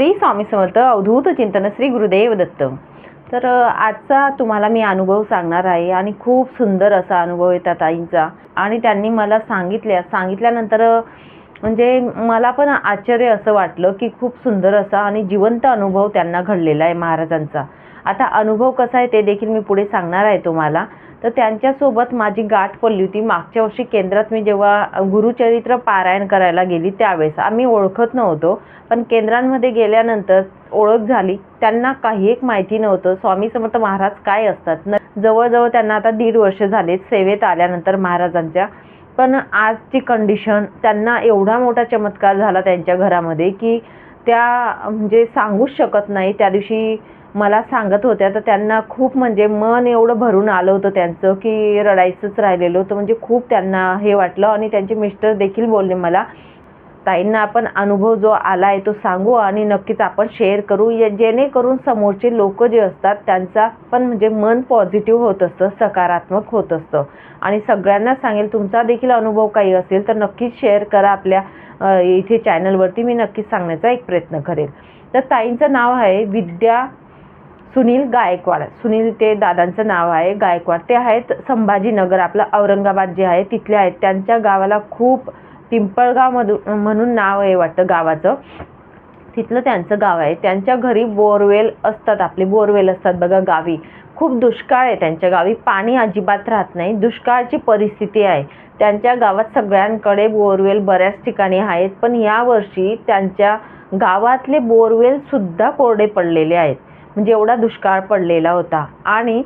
श्री स्वामी समर्थ अवधूत चिंतन श्री गुरुदेव दत्त. तर आजचा तुम्हाला मी अनुभव सांगणार आहे आणि खूप सुंदर असा अनुभव येतात ताईंचा. आणि त्यांनी मला सांगितल्या सांगितल्यानंतर म्हणजे मला पण आश्चर्य असं वाटलं की खूप सुंदर असा आणि जिवंत अनुभव त्यांना घडलेला आहे महाराजांचा. आता अनुभव कसा आहे ते देखील मी पुढे सांगणार आहे तुम्हाला. तर त्यांच्यासोबत माझी गाठ पडली होती. मागच्या वर्षी केंद्रात मी जेव्हा गुरुचरित्र पारायण करायला गेली त्यावेळेस आम्ही ओळखत नव्हतो. पण केंद्रांमध्ये गेल्यानंतर ओळख झाली. त्यांना काही एक माहिती नव्हतं. स्वामी समर्थ महाराज काय असतात? न जवळजवळ त्यांना आता दीड वर्ष झाले सेवेत आल्यानंतर महाराजांच्या. पण आजची कंडिशन त्यांना एवढा मोठा चमत्कार झाला त्यांच्या घरामध्ये की त्या म्हणजे सांगूच शकत नाही. त्या दिवशी मला सांगत होत्या तर त्यांना खूप म्हणजे मन एवढं भरून आलं होतं त्यांचं की रडायचंच राहिलेलं होतं. म्हणजे खूप त्यांना हे वाटलं आणि त्यांचे मिस्टर देखील बोलले मला ताईंना आपण अनुभव जो आला आहे तो सांगू आणि नक्कीच आपण शेअर करू. या- जेणेकरून समोरचे लोक जे असतात त्यांचा पण म्हणजे मन पॉझिटिव्ह होत असतं सकारात्मक होत असतं. आणि सगळ्यांना सांगेल तुमचा देखील अनुभव काही असेल तर नक्कीच शेअर करा आपल्या इथे चॅनलवरती. मी नक्कीच सांगण्याचा एक प्रयत्न करेल. तर ताईंचं नाव आहे विद्या सुनील गायकवाड. सुनील ते दादांचं नाव आहे गायकवाड. ते आहेत संभाजीनगर आपलं औरंगाबाद जे आहे तिथले आहेत. त्यांच्या गावाला खूप पिंपळगावमधून म्हणून नाव आहे वाटतं गावाचं. तिथलं त्यांचं गाव आहे. त्यांच्या घरी बोरवेल असतात आपले बोरवेल असतात बघा गावी. खूप दुष्काळ आहे त्यांच्या गावी. पाणी अजिबात राहत नाही. दुष्काळाची परिस्थिती आहे. त्यांच्या गावात सगळ्यांकडे बोरवेल बऱ्याच ठिकाणी आहेत पण यावर्षी त्यांच्या गावातले बोरवेलसुद्धा कोरडे पडलेले आहेत. म्हणजे एवढा दुष्काळ पडलेला होता. आणि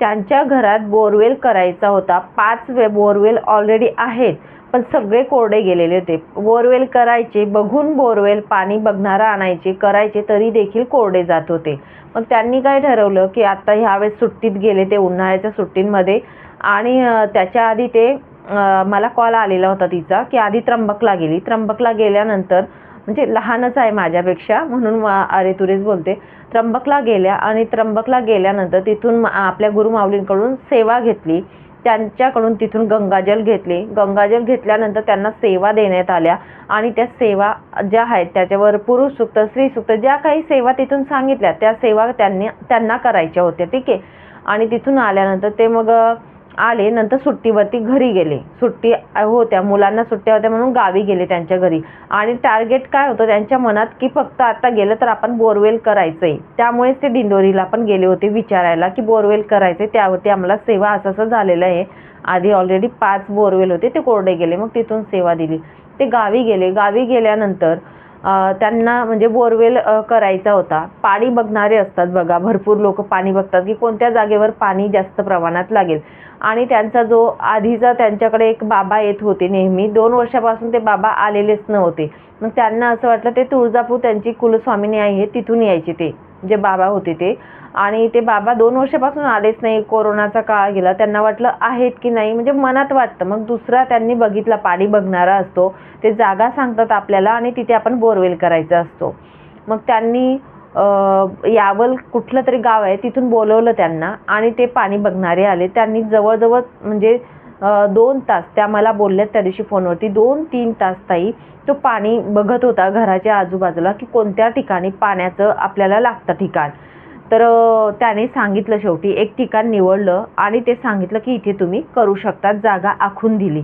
त्यांच्या घरात बोरवेल करायचा होता. पाच वे बोरवेल ऑलरेडी आहेत. पण सगळे कोरडे गेलेले होते. बोरवेल करायचे बघून बोरवेल पाणी बघणारा आणायचे करायचे तरी देखील कोरडे जात होते. मग त्यांनी काय ठरवलं की आता ह्यावेळेस सुट्टीत गेले ते उन्हाळ्याच्या सुट्टींमध्ये. आणि त्याच्या आधी ते मला कॉल आलेला होता तिचा की आधी त्र्यंबकला गेली. त्र्यंबकला गेल्यानंतर म्हणजे लहानच आहे माझ्यापेक्षा म्हणून अरे तुरेच बोलते. त्र्यंबकला गेल्या आणि त्र्यंबकला गेल्यानंतर तिथून आपल्या गुरुमाऊलींकडून सेवा घेतली. त्यांच्याकडून तिथून गंगाजल घेतले. गंगाजल घेतल्यानंतर त्यांना सेवा देण्यात आल्या आणि त्या सेवा ज्या आहेत त्याच्यावर पुरुष सुक्त स्त्री सुक्त ज्या काही सेवा तिथून सांगितल्या त्या सेवा त्यांनी त्यांना करायच्या होत्या. ठीक आहे? आणि तिथून आल्यानंतर ते मग आले नंतर सुट्टीवरती घरी गेले. सुट्टी होत्या मुलांना सुट्ट्या होत्या म्हणून गावी गेले त्यांच्या घरी. आणि टार्गेट काय होतं त्यांच्या मनात की फक्त आता गेलं तर आपण बोरवेल करायचं आहे त्यामुळेच ते दिंडोरीला पण गेले होते विचारायला की बोरवेल करायचं आहे त्यावरती आम्हाला सेवा असं असं झालेलं आहे. आधी ऑलरेडी पाच बोरवेल होते ते कोरडे गेले. मग तिथून सेवा दिली. ते गावी गेले. गावी गेल्यानंतर त्यांना म्हणजे बोरवेल करायचा होता. पाणी बघणारे असतात बघा. भरपूर लोक पाणी बघतात की कोणत्या जागेवर पाणी जास्त प्रमाणात लागेल. आणि त्यांचा जो आधीचा त्यांच्याकडे एक बाबा येत होते नेहमी दोन वर्षापासून ते बाबा आलेलेच नव्हते. मग त्यांना असं वाटलं ते तुळजापूर त्यांची कुलस्वामिनी आहे तिथून यायचे ते जे बाबा होते ते. आणि ते बाबा दोन वर्षापासून आलेच नाही कोरोनाचा काळ गेला. त्यांना वाटलं आहेत की नाही? म्हणजे मनात वाटतं. मग दुसरा त्यांनी बघितला पाणी बघणारा असतो. ते जागा सांगतात आपल्याला आणि तिथे आपण बोरवेल करायचा असतो. मग त्यांनी यावल कुठलं तरी गाव आहे तिथून बोलवलं त्यांना आणि ते पाणी बघणारे आले. त्यांनी जवळजवळ म्हणजे दोन तास त्या मला बोलल्यात त्या दिवशी फोनवरती. दोन तीन तास ताई तो पाणी बघत होता घराच्या आजूबाजूला की कोणत्या ठिकाणी पाण्याचं आपल्याला लागतं ठिकाण. तर त्याने सांगितलं शेवटी एक ठिकाण निवडलं आणि ते सांगितलं की इथे तुम्ही करू शकता जागा आखून दिली.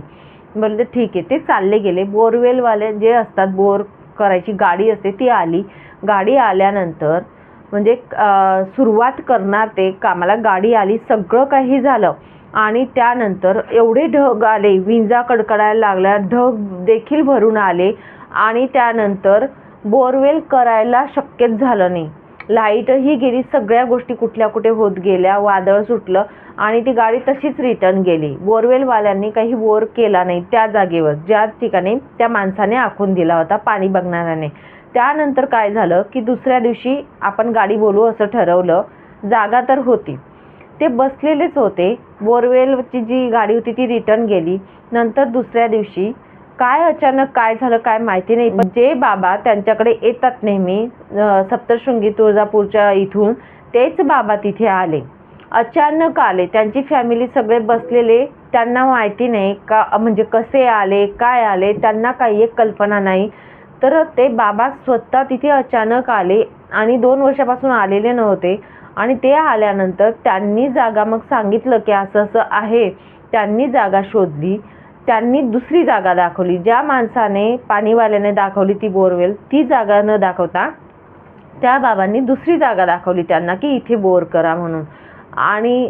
बोलले ठीक आहे. ते चालले गेले. बोरवेलवाले जे असतात बोर करायची गाडी असते ती आली. गाडी आल्यानंतर म्हणजे सुरुवात करणार ते कामाला गाडी आली सगळं काही झालं. आणि त्यानंतर एवढे ढग आले विंजा कडकडायला लागल्या ढग देखील भरून आले आणि त्यानंतर बोरवेल करायला शक्यच झालं नाही. लाईटही गेली सगळ्या गोष्टी कुठल्या कुठे होत गेल्या वादळ सुटलं आणि ती गाडी तशीच रिटर्न गेली. बोरवेलवाल्यांनी काही बोर केला नाही त्या जागेवर. ज्या ठिकाणी त्या माणसाने आखून दिला होता पाणी बघणाऱ्याने. त्यानंतर काय झालं की दुसऱ्या दिवशी आपण गाडी बोलू असं ठरवलं जागा तर होती. ते बसलेलेच होते. बोरवेलची जी गाडी होती ती रिटर्न गेली. नंतर दुसऱ्या दिवशी काय अचानक काय झालं काय माहिती नाही पण जे बाबा त्यांच्याकडे येतात नेहमी सप्तशृंगी तुळजापूरच्या इथून तेच बाबा तिथे आले. अचानक आले. त्यांची फॅमिली सगळे बसलेले. त्यांना माहिती नाही का म्हणजे कसे आले काय आले त्यांना काही एक कल्पना नाही. तर ते बाबा स्वतः तिथे अचानक आले आणि दोन वर्षापासून आलेले नव्हते. आणि ते आल्यानंतर त्यांनी जागा मग सांगितलं की असं असं आहे. त्यांनी जागा शोधली. त्यांनी दुसरी जागा दाखवली. ज्या माणसाने पाणीवाल्याने दाखवली ती बोरवेल ती जागा न दाखवता त्या बाबांनी दुसरी जागा दाखवली त्यांना की इथे बोर करा म्हणून. आणि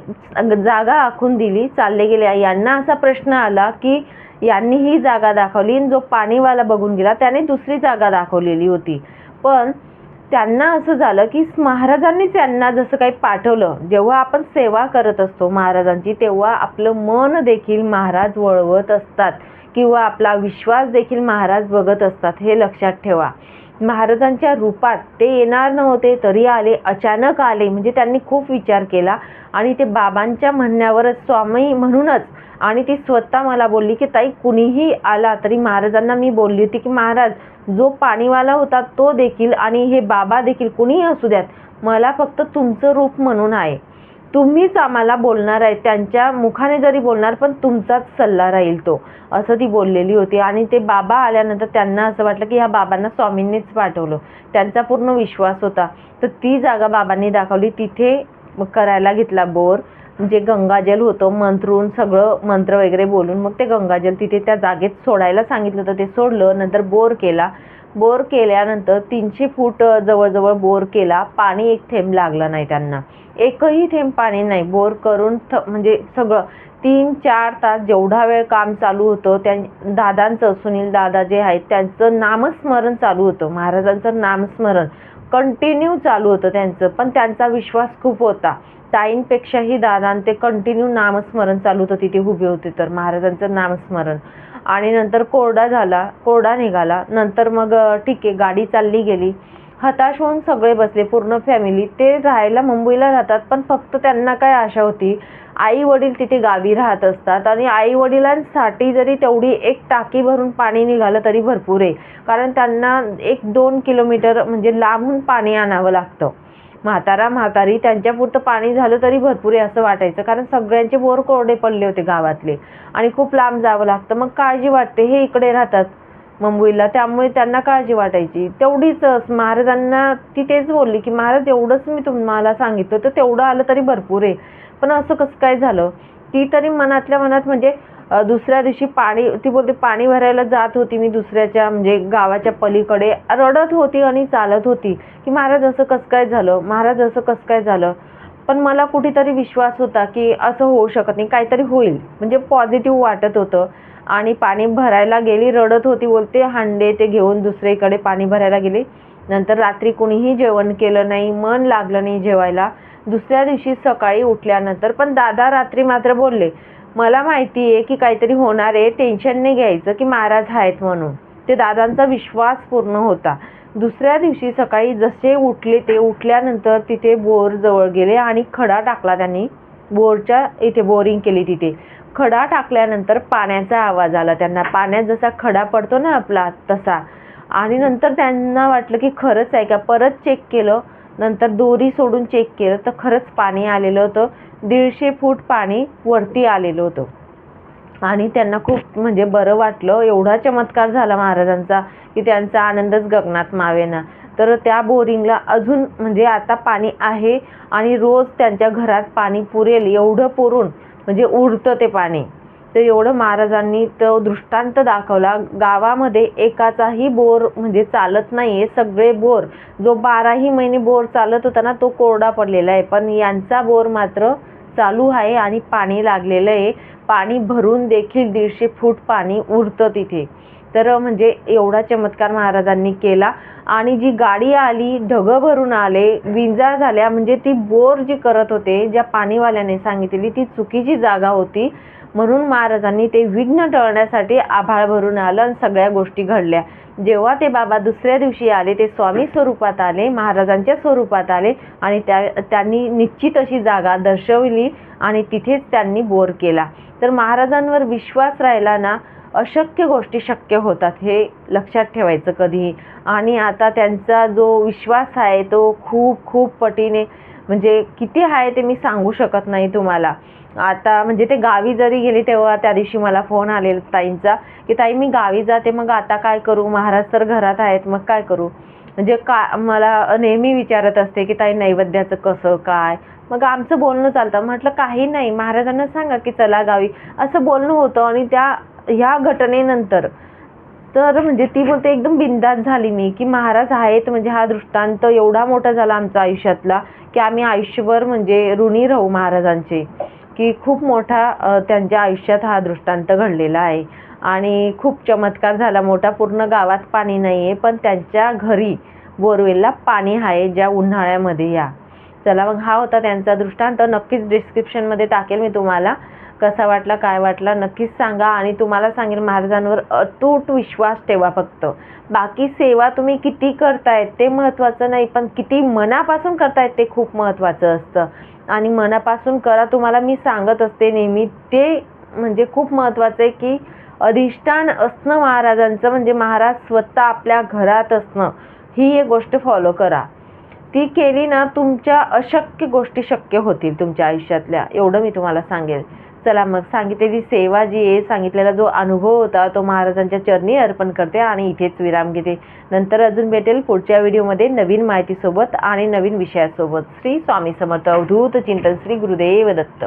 जागा आखून दिली. चालले गेले. यांना असा प्रश्न आला की यांनी ही जागा दाखवली. आणि जो पाणीवाला बघून गेला त्याने दुसरी जागा दाखवलेली होती. पण त्यांना असं झालं की महाराजांनी त्यांना जसं काही पाठवलं जेव्हा आपण सेवा करत असतो महाराजांची तेव्हा आपलं मन देखील महाराज वळवत असतात. किंवा आपला विश्वास देखील महाराज बघत असतात. हे लक्षात ठेवा. महाराजांच्या रूपात ते येणार नव्हते तरी आले अचानक आले. म्हणजे त्यांनी खूप विचार केला. आणि ते बाबांच्या म्हणण्यावरच स्वामी म्हणूनच आणि ती स्वतः मला बोलली की ताई कुणीही आला तरी महाराजांना मी बोलली होती की महाराज जो पाणीवाला होता तो देखील आणि हे बाबा देखील कुणीही असू द्यात. मला फक्त तुमचं रूप म्हणून आहे. तुम्हीच आम्हाला बोलणार आहे त्यांच्या मुखाने जरी बोलणार पण तुमचाच सल्ला राहील तो असं ती बोललेली होती. आणि ते बाबा आल्यानंतर त्यांना असं वाटलं की ह्या बाबांना स्वामींनीच पाठवलं. त्यांचा पूर्ण विश्वास होता. तर ती जागा बाबांनी दाखवली. तिथे करायला घेतला बोर जे गंगाजल होतं मंत्रून सगळं मंत्र वगैरे बोलून मग ते गंगाजल तिथे त्या जागेत सोडायला सांगितलं तर ते सोडलं नंतर बोर केला. बोर केल्यानंतर तीनशे फूट जवळजवळ बोर केला. पाणी एक थेंब लागला नाही त्यांना. एकही थेंब पाणी नाही. बोर करून थ म्हणजे सगळं. तीन चार तास जेवढा वेळ काम चालू होतं त्या दादांचं सुनील दादा जे आहेत त्यांचं नामस्मरण चालू होतं. महाराजांचं नामस्मरण. कंटिन्यू चालू होतं त्यांचं. पण त्यांचा विश्वास खूप होता. ताईंपेक्षाही दादा ते कंटिन्यू नामस्मरण चालू होतं. तिथे उभे होते तर महाराजांचं नामस्मरण. आणि नंतर कोरडा झाला कोरडा निघाला. नंतर मग ठीक आहे गाडी चालली गेली. हताश होऊन सगळे बसले पूर्ण फॅमिली ते राहायला मुंबईला राहतात पण फक्त त्यांना काय आशा होती? आई वडील तिथे गावी राहत असतात आणि आई वडिलांसाठी जरी तेवढी एक टाकी भरून पाणी निघालं तरी भरपूर आहे. कारण त्यांना एक दोन किलोमीटर म्हणजे लांबून पाणी आणावं लागतं. म्हातारा म्हातारी त्यांच्यापुरतं पाणी झालं तरी भरपूर आहे असं वाटायचं. कारण सगळ्यांचे बोर कोरडे पडले होते गावातले. आणि खूप लांब जावं लागतं. मग काळजी वाटते. हे इकडे राहतात मुंबईला. त्यामुळे त्यांना काळजी वाटायची. तेवढीच महाराजांना ती तेच बोलली की महाराज एवढंच मी तुम्हाला सांगितलं तर तेवढं आलं तरी भरपूर आहे. पण असं कसं काय झालं? ती तरी मनातल्या मनात म्हणजे दुसऱ्या दिवशी पाणी ती बोलते पाणी भरायला जात होती मी दुसऱ्याच्या म्हणजे गावाच्या पलीकडे. रडत होती आणि चालत होती की महाराज असं कसं काय झालं? महाराज असं कसं काय झालं? पण मला कुठेतरी विश्वास होता की असं होऊ शकत नाही. काहीतरी होईल. म्हणजे पॉझिटिव्ह वाटत होतं. आणि पाणी भरायला गेली रडत होती बोलते हांडे ते घेऊन दुसरीकडे पाणी भरायला गेली. नंतर रात्री कुणीही जेवण केलं नाही मन लागलं नाही जेवायला. दुसऱ्या दिवशी सकाळी उठल्यानंतर पण दादा रात्री मात्र बोलले मला माहिती आहे की काहीतरी होणार आहे टेन्शन नाही घ्यायचं की महाराज आहेत म्हणून. ते दादांचा विश्वास पूर्ण होता. दुसऱ्या दिवशी सकाळी जसे उठले ते उठल्यानंतर तिथे बोर जवळ गेले आणि खडा टाकला त्यांनी. बोरच्या इथे बोरिंग केली तिथे. खडा टाकल्यानंतर पाण्याचा आवाज आला त्यांना. पाण्यात जसा खडा पडतो ना आपला तसा. आणि नंतर त्यांना वाटलं की खरंच आहे का? परत चेक केलं. नंतर दोरी सोडून चेक केलं तर खरंच पाणी आलेलं होतं. दीडशे फूट पाणी वरती आलेलं होतं. आणि त्यांना खूप म्हणजे बरं वाटलं. एवढा चमत्कार झाला महाराजांचा की त्यांचा आनंदच गगनात मावेना. तर त्या बोरिंगला अजून म्हणजे आता पाणी आहे आणि रोज त्यांच्या घरात पाणी पुरेल. एवढं पुरून म्हणजे उरतं ते पाणी. तर एवढं महाराजांनी तो दृष्टांत दाखवला. गावामध्ये एकाचाही बोर म्हणजे चालत नाही आहे सगळे बोर. जो बाराही महिने बोर चालत होता ना तो कोरडा पडलेला आहे. पण यांचा बोर मात्र चालू आहे आणि पाणी लागलेलं आहे. पाणी भरून देखील दीडशे फूट पाणी उरतं तिथे. तर म्हणजे एवढा चमत्कार महाराजांनी केला. आणि जी गाडी आली ढगं भरून आले विंजा झाल्या म्हणजे ती बोर जी करत होते ज्या पाणीवाल्याने सांगितलेली ती चुकीची जागा होती. म्हणून महाराजांनी ते विघ्न टळण्यासाठी आभाळ भरून आलं आणि सगळ्या गोष्टी घडल्या. जेव्हा ते बाबा दुसऱ्या दिवशी आले ते स्वामी स्वरूपात आले महाराजांच्या स्वरूपात आले आणि त्या त्यांनी निश्चित अशी जागा दर्शवली आणि तिथेच त्यांनी बोर केला. तर महाराजांवर विश्वास राहिला ना अशक्य गोष्टी शक्य होतात हे लक्षात ठेवायचं कधीही. आणि आता त्यांचा जो विश्वास आहे तो खूप खूप पटीने म्हणजे किती आहे ते मी सांगू शकत नाही तुम्हाला. आता म्हणजे ते गावी जरी गेले तेव्हा त्या दिवशी मला फोन आलेला ताईंचा की ताई मी गावी जाते मग आता काय करू? महाराज तर घरात आहेत मग काय करू? म्हणजे का मला नेहमी विचारत असते की ताई नैवेद्याचं कसं काय? मग आमचं बोलणं चालतं. म्हटलं काही नाही महाराजांना सांगा की चला गावी. असं बोलणं होतं आणि त्या ह्या घटनेनंतर तर म्हणजे ती बोलते एकदम बिंदास झाली मी की महाराज आहेत म्हणजे हा दृष्टांत एवढा मोठा झाला आमचा आयुष्यातला की आम्ही आयुष्यभर म्हणजे ऋणी राहू महाराजांचे की खूप मोठा त्यांच्या आयुष्यात हा दृष्टांत घडलेला आहे. आणि खूप चमत्कार झाला. मोठा पूर्ण गावात पाणी नाही आहे पण त्यांच्या घरी बोरवेलला पाणी आहे ज्या उन्हाळ्यामध्ये या. चला मग हा होता त्यांचा दृष्टांत. नक्कीच डिस्क्रिप्शनमध्ये टाकेल मी तुम्हाला. कसा वाटला काय वाटला नक्कीच सांगा. आणि तुम्हाला सांगेल महाराजांवर अतूट विश्वास ठेवा फक्त. बाकी सेवा तुम्ही किती करतायत ते महत्त्वाचं नाही पण किती मनापासून करतायत ते खूप महत्त्वाचं असतं. आणि मनापासून करा तुम्हाला मी सांगत असते नेहमी ते म्हणजे खूप महत्त्वाचं आहे की अधिष्ठान असणं महाराजांचं म्हणजे महाराज स्वतः आपल्या घरात असणं ही एक गोष्ट फॉलो करा. ती केली ना तुमच्या अशक्य गोष्टी शक्य होतील तुमच्या आयुष्यातल्या. एवढं मी तुम्हाला सांगेल. चला मग सांगितलेली सेवा जी आहे सांगितलेला जो अनुभव होता तो महाराजांच्या चरणी अर्पण करते आणि इथेच विराम घेते. नंतर अजून भेटेल पुढच्या व्हिडिओमध्ये नवीन माहितीसोबत आणि नवीन विषयासोबत. श्री स्वामी समर्थ. अवधूत चिंतन श्री गुरुदेव दत्त.